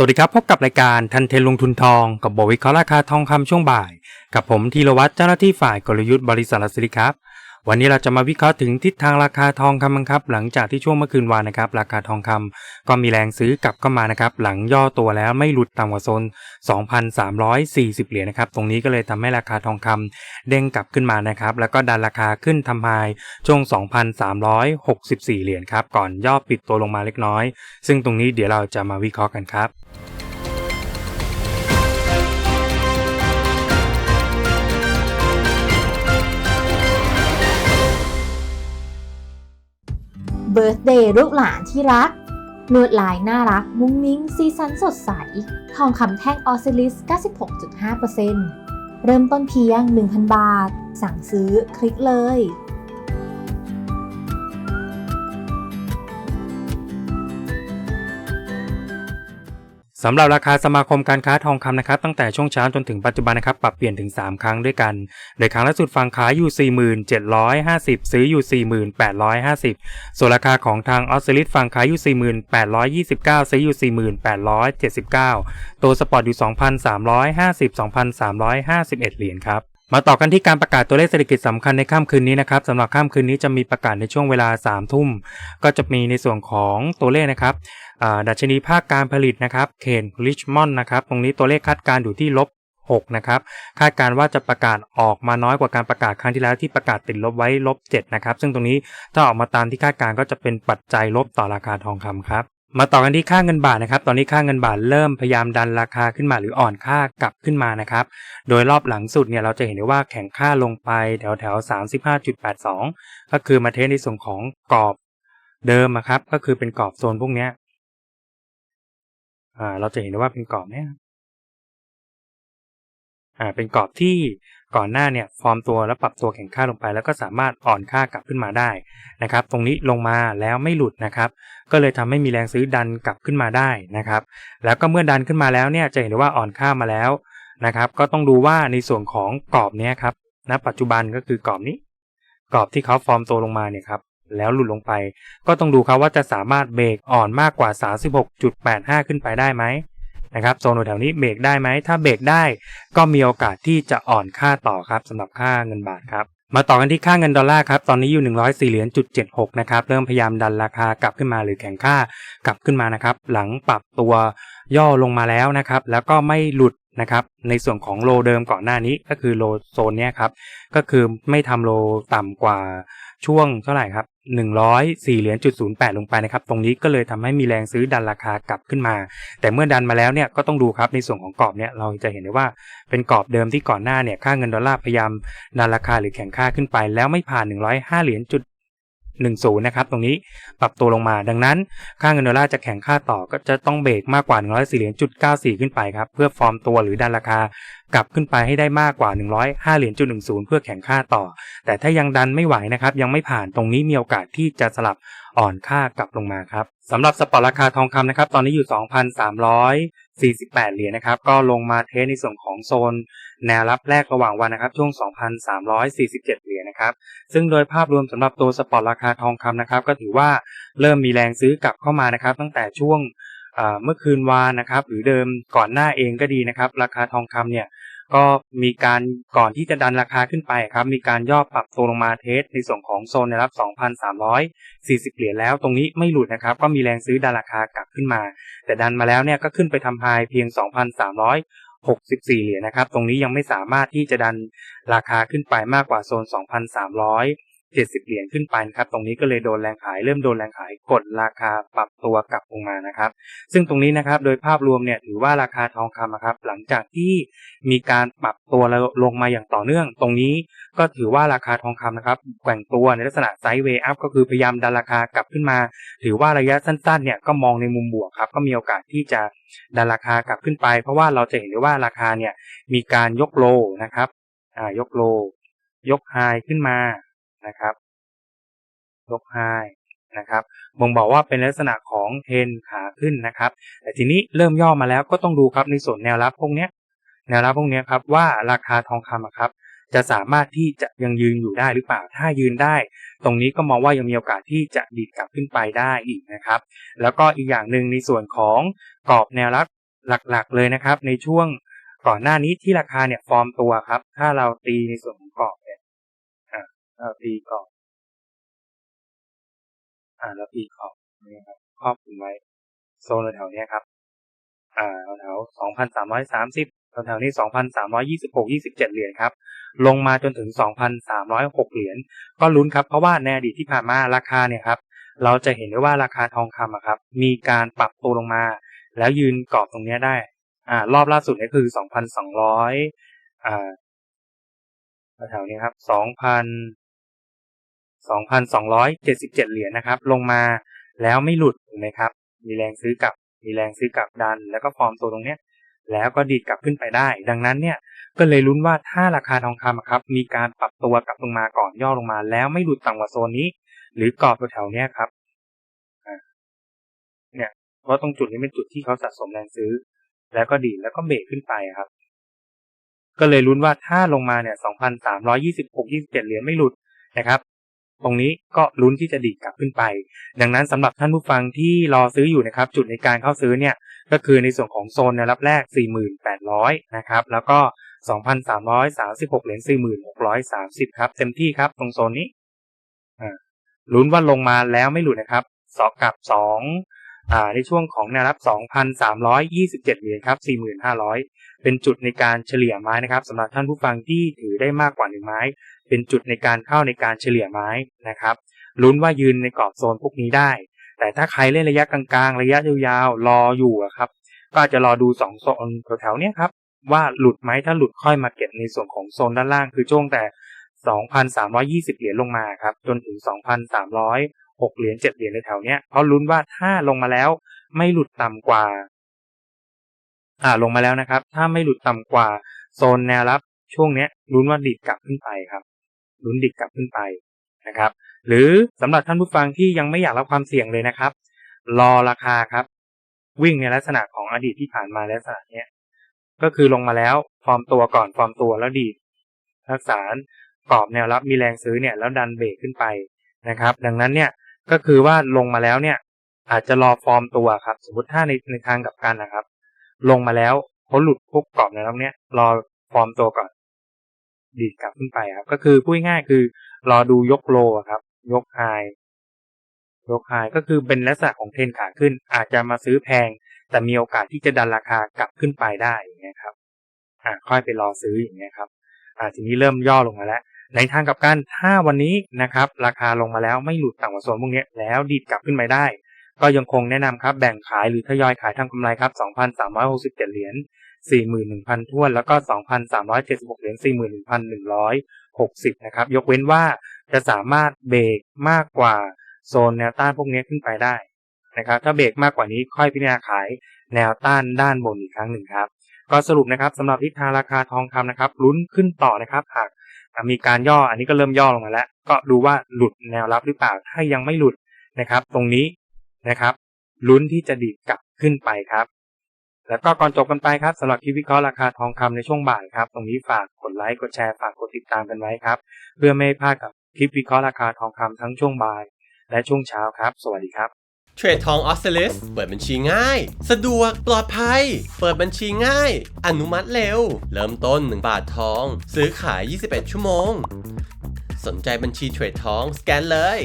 สวัสดีครับพบกับรายการทันเทนลงทุนทองกับบวิเคราะห์ราคาทองคำช่วงบ่าย กับผมธีรวัตรเจ้าหน้าที่ฝ่ายกลยุทธ์บริษัทลัสซิครับ วันนี้เราจะมาวิเคราะห์ถึงทิศทางราคาทองคำกันครับ หลังจากที่ช่วงเมื่อคืนวานนะครับ ราคาทองคำก็มีแรงซื้อกลับเข้ามานะครับ หลังย่อตัวแล้วไม่หลุดต่ำกว่าโซน 2,340 เหรียญนะครับ ตรงนี้ก็เลยทำให้ราคาทองคำเด้งกลับขึ้นมานะครับ แล้วก็ดันราคาขึ้นทำไฮช่วง 2,364 เหรียญครับ ก่อนย่อปิดตัวลงมาเล็กน้อย ซึ่งตรงนี้เดี๋ยวเราจะมาวิเคราะห์กันครับ บิร์ธเดย์ลูกหลานที่รักลวดลายน่ารัก มุ้งมิ้งสีสันสดใส ทองคำแท่งออซิลิส 96.5%เริ่มต้นเพียง 1,000 บาท สั่งซื้อคลิกเลย สำหรับราคาสมาคมการค้าทองคำนะครับตั้งแต่ช่วงเช้าจนถึงปัจจุบันนะครับปรับเปลี่ยนถึง 3 ครั้งด้วยกันโดยครั้งล่าสุดฝั่งขายอยู่ 4750 ซื้ออยู่ 4850 ส่วนราคาของทางออสเตรเลียฝั่งขายอยู่ 4829 ซื้ออยู่ 4879 ตัวสปอร์ตอยู่ 2,350 2,351 เหรียญครับ มาต่อกันที่การประกาศตัวเลขเศรษฐกิจสำคัญในค่ำคืนนี้นะครับสำหรับค่ำคืนนี้จะมีประกาศในช่วงเวลา3ทุ่ม ก็จะมีในส่วนของตัวเลขนะครับดัชนีภาคการผลิตนะครับเคนริชมอนด์นะครับตรงนี้ตัวเลขคาดการอยู่ที่ลบ6นะครับคาดการว่าจะประกาศออกมาน้อยกว่าการประกาศครั้งที่แล้วที่ประกาศติดลบไว้ลบ7นะครับซึ่งตรงนี้ถ้าออกมาตามที่คาดการก็จะเป็นปัจจัยลบต่อราคาทองคำครับ มาต่อกันที่ค่าเงินบาทนะครับ ตอนนี้ค่าเงินบาทเริ่มพยายามดันราคาขึ้นมาหรืออ่อนค่ากลับขึ้นมานะครับ โดยรอบหลังสุดเนี่ยเราจะเห็นได้ว่าแข็งค่าลงไปแถวแถว35.82 ก็คือมาเทสในส่วนของกรอบเดิมอะครับ ก็คือเป็นกรอบโซนพวกเนี้ยอ่าเราจะเห็นได้ว่าเป็นกรอบเนี้ยอ่าเป็นกรอบที่ ก่อนหน้าเนี่ยฟอร์มตัวแล้วปรับตัวแข็งค่าลงไป แล้วก็สามารถอ่อนค่ากลับขึ้นมาได้นะครับ ตรงนี้ลงมาแล้วไม่หลุดนะครับ ก็เลยทำให้มีแรงซื้อดันกลับขึ้นมาได้นะครับ แล้วก็เมื่อดันขึ้นมาแล้วเนี่ยจะเห็นได้ว่าอ่อนค่ามาแล้วนะครับ ก็ต้องดูว่าในส่วนของกรอบเนี้ยครับณปัจจุบันก็คือกรอบนี้ กรอบที่เขาฟอร์มตัวลงมาเนี่ยครับแล้วหลุดลงไป ก็ต้องดูครับว่าจะสามารถเบรกอ่อนมากกว่า 36.85 ขึ้นไปได้ไหม นะครับโซนแถวนี้เบรกได้ไหมถ้าเบรกได้ก็มีโอกาสที่จะอ่อนค่าต่อครับสำหรับค่าเงินบาทครับมาต่อกันที่ค่าเงินดอลลาร์ครับ ตอนนี้อยู่ 104 เหรียญจุด76 นะครับ เริ่มพยายามดันราคากลับขึ้นมาหรือแข็งค่ากลับขึ้นมานะครับ หลังปรับตัวย่อลงมาแล้วนะครับ แล้วก็ไม่หลุดนะครับ ในส่วนของโลเดิมก่อนหน้านี้ก็คือโลโซนเนี้ยครับ ก็คือไม่ทำโลต่ำกว่าช่วงเท่าไหร่ครับ 104เหรียญจุด08ลงไปนะครับ ตรงนี้ก็เลยทำให้มีแรงซื้อดันราคากลับขึ้นมา แต่เมื่อดันมาแล้วเนี่ยก็ต้องดูครับในส่วนของกรอบเนี่ยเราจะเห็นได้ว่าเป็นกรอบเดิมที่ก่อนหน้าเนี่ยค่าเงินดอลลาร์พยายามดันราคาหรือแข่งค่าขึ้นไป แล้วไม่ผ่าน 105เหรียญจุด 10 นะครับ ตรงนี้ปรับตัวลงมา ดังนั้น ค่าเงินดอลลาร์จะแข่งค่าต่อก็จะต้องเบรกมากกว่า 104เหรียญจุด94 ขึ้นไปครับ เพื่อฟอร์มตัวหรือดันราคากลับขึ้นไปให้ได้มากกว่า 105เหรียญจุด10 เพื่อแข่งค่าต่อ แต่ถ้ายังดันไม่ไหวนะครับ ยังไม่ผ่านตรงนี้มีโอกาสที่จะสลับ อ่อนค่ากลับลงมาครับสำหรับสปอร์ตราคาทองคำนะครับ ตอนนี้อยู่ 2,348 เหรียญนะครับ ก็ลงมาเทสในส่วนของโซน แนวรับแรกระหว่างวันนะครับ ช่วง 2,347 เหรียญนะครับ ซึ่งโดยภาพรวมสำหรับตัวสปอร์ตราคาทองคำนะครับ ก็ถือว่าเริ่มมีแรงซื้อกลับเข้ามานะครับ ตั้งแต่ช่วงเมื่อคืนวานนะครับ หรือเดิมก่อนหน้าเองก็ดีนะครับ ราคาทองคำเนี่ย ก็มีการก่อนที่จะดันราคาขึ้นไปครับ มีการย่อปรับตัวลงมาเทสในส่วนของโซนนะครับ 2,340 เหรียญแล้ว ตรงนี้ไม่หลุดนะครับ ก็มีแรงซื้อดันราคากลับขึ้นมา แต่ดันมาแล้วเนี่ยก็ขึ้นไปทำไฮเพียง 2,364 เหรียญนะครับ ตรงนี้ยังไม่สามารถที่จะดันราคาขึ้นไปมากกว่าโซน 2,300 70 เหรียญขึ้นไปนะครับตรงนี้ก็เลยโดนแรงขายเริ่มโดนแรงขายกดราคาปรับตัวกลับลงมานะครับซึ่งตรงนี้นะครับโดยภาพรวมเนี่ยถือว่าราคาทองคำนะครับหลังจากที่มีการปรับตัวลงมาอย่างต่อเนื่อง ตรงนี้ก็ถือว่าราคาทองคำนะครับแกว่งตัวในลักษณะไซด์เวย์อัพก็คือพยายามดันราคากลับขึ้นมา ถือว่าระยะสั้นๆเนี่ยก็มองในมุมบวกครับก็มีโอกาสที่จะดันราคากลับขึ้นไป เพราะว่าเราจะเห็นได้ว่าราคาเนี่ยมีการยกโลนะครับอ่ายกโล ยกไฮขึ้นมา นะครับยกไฮนะครับบ่งบอกว่าเป็นลักษณะของเทนขาขึ้นนะครับ แต่ทีนี้เริ่มย่อมาแล้วก็ต้องดูครับในส่วนแนวรับพวกนี้แนวรับพวกนี้ครับว่าราคาทองคำครับจะสามารถที่จะยังยืนอยู่ได้หรือเปล่า ถ้ายืนได้ ตรงนี้ก็มองว่ายังมีโอกาสที่จะดีดกลับขึ้นไปได้อีกนะครับ แล้วก็อีกอย่างหนึ่งในส่วนของกรอบแนวรับหลักๆ เลยนะครับ ในช่วงก่อนหน้านี้ที่ราคาเนี่ยฟอร์มตัวครับ ถ้าเราตีในส่วนของกรอบ เราตีกรอบอ่าเราตีขอบนี่ครับครอบคลุมไว้โซนแถวเนี้ยครับ อ่าแถวสองพันสามร้อยสามสิบแถวนี้สองพันสามร้อยี่สิบหกยี่สิบเจ็ดเหรียญครับ ลงมาจนถึงสองพันสามร้อยหกเหรียญ ก็ลุ้นครับ เพราะว่าในอดีตที่ผ่านมาราคาเนี่ยครับ เราจะเห็นได้ว่าราคาทองคำอะครับ มีการปรับตัวลงมา แล้วยืนกรอบตรงเนี้ยได้ อ่า รอบล่าสุดนี่คือสองพันสองร้อยอ่าแถวนี้ครับสองพัน สองพันสองร้อยเหรียญนะครับ ลงมาแล้วไม่หลุดถูกไหมครับ มีแรงซื้อกลับ มีแรงซื้อกลับดัน แล้วก็ฟอร์มตัวตรงเนี้ย แล้วก็ดีดกลับขึ้นไปได้ ดังนั้นเนี่ยก็เลยลุ้นว่าถ้าราคาทองคำครับ มีการปรับตัวกลับลงมาก่อนย่อลงมา แล้วไม่หลุดต่ำกว่าโซนนี้ หรือกรอบแถวๆเนี้ยครับเนี่ยเพราะตรงจุดนี้เป็นจุดที่เขาสะสมแรงซื้อ แล้วก็ดีดแล้วก็เบรกขึ้นไปครับ ก็เลยลุ้นว่าถ้าลงมาเนี่ย2,326 27 เหรียญไม่หลุดนะครับ ตรงนี้ก็ลุ้นที่จะดีดกลับขึ้นไป ดังนั้นสำหรับท่านผู้ฟังที่รอซื้ออยู่นะครับ จุดในการเข้าซื้อเนี่ยก็คือในส่วนของโซนแนวรับแรก 4,800 นะครับ แล้วก็ 2,336 เหรียญ 4,630 ครับ เต็มที่ครับตรงโซนนี้ลุ้นว่าลงมาแล้วไม่หลุดนะครับสองกับ2อ่า ในช่วงของแนวรับ 2,327 เหรียญครับ 4,500 เป็นจุดในการเฉลี่ยไม้นะครับสำหรับท่านผู้ฟังที่ถือได้มากกว่าหนึ่งไม้ เป็นจุดในการเข้าในการเฉลี่ยไม้นะครับ ลุ้นว่ายืนในกรอบโซนพวกนี้ได้ แต่ถ้าใครเล่นระยะกลางๆ ระยะยาวๆ รออยู่ครับ ก็อาจจะรอดูสองโซนแถวๆนี้ครับ ว่าหลุดไหมถ้าหลุดค่อยมาเก็บในส่วนของโซนด้านล่างคือช่วงแต่ 2,320 เหรียญลงมาครับ จนถึง 2,300 2,306เหรียญ7เหรียญในแถวเนี้ยเพราะลุ้นว่าถ้าลงมาแล้วไม่หลุดต่ำกว่า อ่าลงมาแล้วนะครับ ถ้าไม่หลุดต่ำกว่า โซนแนวรับช่วงเนี้ยลุ้นว่าดิดกลับขึ้นไปครับลุ้นดิดกลับขึ้นไปนะครับ หรือสำหรับท่านผู้ฟังที่ยังไม่อยากรับความเสี่ยงเลยนะครับ รอราคาครับ วิ่งในลักษณะของอดีตที่ผ่านมาลักษณะเนี้ยก็คือลงมาแล้วฟอร์มตัวก่อนฟอร์มตัวแล้วดีดรักษากรอบแนวรับมีแรงซื้อเนี่ยแล้วดันเบรกขึ้นไปนะครับ ดังนั้นเนี่ย ก็คือว่าลงมาแล้วเนี่ย อาจจะรอฟอร์มตัวครับ สมมติถ้าในในทางกับกันนะครับ ลงมาแล้วเขาหลุดพวกกรอบแนรับเนี้ยรอฟอร์มตัวก่อน ดีดกลับขึ้นไปครับ ก็คือพูดง่ายคือ รอดูยกโลครับ ยกไฮยกไฮก็คือเป็นลักษณะของเทรนขาขึ้น อาจจะมาซื้อแพง แต่มีโอกาสที่จะดันราคากลับขึ้นไปได้อย่างเงี้ยครับ อ่าค่อยไปรอซื้ออย่างเงี้ยครับ อ่าทีนี้เริ่มย่อลงมาแล้ว ในทางกับกันถ้าวันนี้นะครับราคาลงมาแล้วไม่หลุดต่ำกว่าโซนพวกนี้แล้วดีดกลับขึ้นไปได้ ก็ยังคงแนะนำครับแบ่งขายหรือทยอยขายทำกำไรครับ 2,367 เหรียญ 41,000ท้วน แล้วก็ 2,376 เหรียญ 41,160 นะครับ ยกเว้นว่าจะสามารถเบรกมากกว่าโซนแนวต้านพวกนี้ขึ้นไปได้นะครับถ้าเบรกมากกว่านี้ค่อยพิจารณาขายแนวต้านด้านบนอีกครั้งหนึ่งครับ ก็สรุปนะครับสำหรับทิศทางราคาทองคำนะครับลุ้นขึ้นต่อนะครับหาก มีการย่ออันนี้ก็เริ่มย่อลงมาแล้ว ก็ดูว่าหลุดแนวรับหรือเปล่าถ้ายังไม่หลุดนะครับ ตรงนี้นะครับ ลุ้นที่จะดีดกลับขึ้นไปครับ แล้วก็ก่อนจบกันไปครับสำหรับคลิปวิเคราะห์ราคาทองคำในช่วงบ่ายครับ ตรงนี้ฝากกดไลค์กดแชร์ฝากกดติดตามกันไว้ครับ เพื่อไม่พลาดกับคลิปวิเคราะห์ราคาทองคำทั้งช่วงบ่าย และช่วงเช้าครับ สวัสดีครับ เทรดทองออสเ l ลิสเปิดบัญชีง่าย สะดวกปลอดภัย เปิดบัญชีง่าย อนุมัติเร็ว เริ่มต้น 1 บาททอง ซื้อขาย 21 ชั่วโมง สนใจบัญชีเทรดทองสแกนเลย